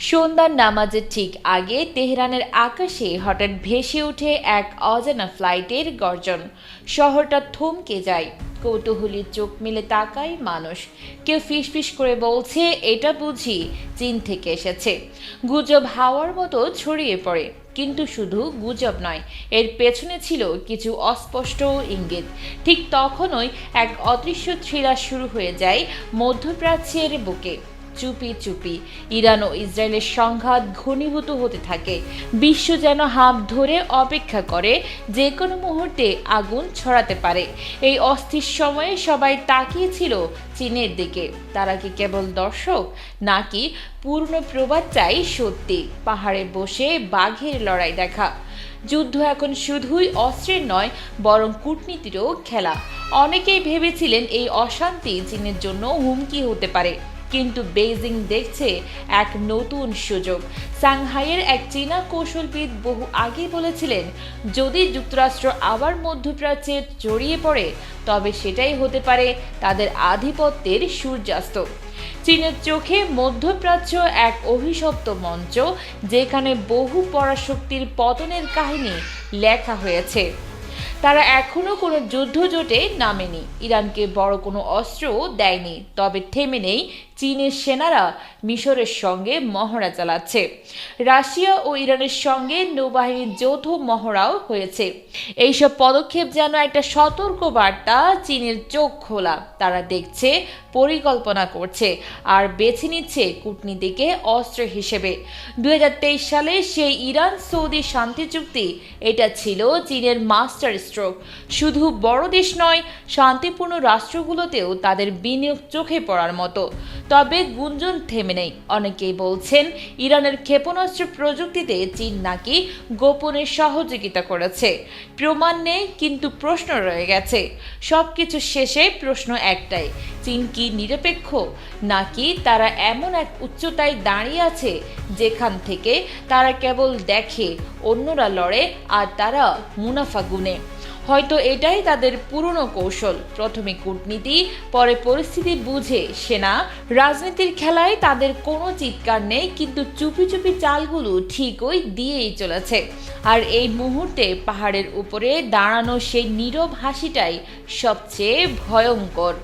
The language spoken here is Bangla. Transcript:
সন্ধ্যার নামাজের ঠিক আগে তেহরানের আকাশে হঠাৎ ভেসে ওঠে এক অজানা ফ্লাইটের গর্জন। শহরটা থমকে যায়। কৌতূহলী চোখ মেলে তাকায় মানুষ। কেউ ফিসফিস করে বলছে, এটা বুঝি চীন থেকে এসেছে। গুজব হাওয়ার মতো ছড়িয়ে পড়ে। কিন্তু শুধু গুজব নয়, এর পেছনে ছিল কিছু অস্পষ্ট ইঙ্গিত। ঠিক তখনই এক অদৃশ্য থ্রিলার শুরু হয়ে যায় মধ্যপ্রাচ্যের বুকে। চুপি চুপি। ইরান ও ইসরায়েলের সংঘাত ঘনীভূত হতে থাকে। বিশ্ব যেন হাঁপ ধরে অপেক্ষা করে, যে কোনো মুহূর্তে আগুন ছড়াতে পারে। এই অস্থির সময়ে সবাই তাকিয়েছিল চীনের দিকে। তারা কি কেবল দর্শক, নাকি পূর্ণ প্রবাদ চাই সত্যি, পাহাড়ে বসে বাঘের লড়াই দেখা? যুদ্ধ এখন শুধুই অস্ত্রের নয়, বরং কূটনীতিরও খেলা। অনেকেই ভেবেছিলেন এই অশান্তি চীনের জন্য হুমকি হতে পারে। কিন্তু বেইজিং দেখছে এক নতুন সুযোগ। সাংহাইয়ের এক চীনা কৌশলবিদ বহু আগেই বলেছিলেন, যদি যুক্তরাষ্ট্র আবার মধ্যপ্রাচ্যে জড়িয়ে পড়ে, তবে সেটাই হতে পারে তাদের আধিপত্যের সূর্যাস্ত। চীনের চোখে মধ্যপ্রাচ্য এক অভিশপ্ত মঞ্চ, যেখানে বহু পরাশক্তির পতনের কাহিনী লেখা হয়েছে। তারা এখনও কোনো যুদ্ধ জোটে নামেনি। ইরানকে বড় কোনো অস্ত্রও দেয়নি, তবে থেমে নেই চীনের সেনারা মিশরের সঙ্গে মহড়া চালাচ্ছে। রাশিয়া ও ইরানের সঙ্গে নৌবাহিনীর যৌথ মহড়াও হয়েছে। এইসব পদক্ষেপ যেন একটা সতর্ক বার্তা চীনের চোখ খোলা। তারা দেখছে, পরিকল্পনা করছে আর বেছে নিচ্ছে কূটনীতিকে অস্ত্র হিসেবে। দুই হাজার তেইশ সালে সেই ইরান সৌদি শান্তি চুক্তি, এটা ছিল চীনের মাস্টার স্ট্রোক। শুধু বড় দেশ নয়, শান্তিপূর্ণ রাষ্ট্রগুলোতেও তাদের বিনিয়োগ চোখে পড়ার মতো। তবে গুঞ্জন থেমে নেই। অনেকেই বলছেন, ইরানের ক্ষেপণাস্ত্র প্রযুক্তিতে চীন নাকি গোপনে সহযোগিতা করেছে। প্রমাণ নেই, কিন্তু প্রশ্ন রয়ে গেছে। সব কিছু শেষে প্রশ্ন একটাই, চীন কি নিরপেক্ষ? নাকি তারা এমন এক উচ্চতায় দাঁড়িয়ে আছে, যেখান থেকে তারা কেবল দেখে, অন্যরা লড়ে, আর তারা মুনাফা গুনে? হয়তো এটাই তাদের পুরনো কৌশল। প্রথমে কূটনীতি, পরে পরিস্থিতি বুঝে সেনা। রাজনীতির খেলায় তাদের কোনো চিৎকার নেই, কিন্তু চুপি চুপি চালগুলো ঠিকই দিয়েই চলেছে। আর এই মুহূর্তে পাহাড়ের উপরে দাঁড়ানো সেই নীরব হাসিটাই সবচেয়ে ভয়ঙ্কর।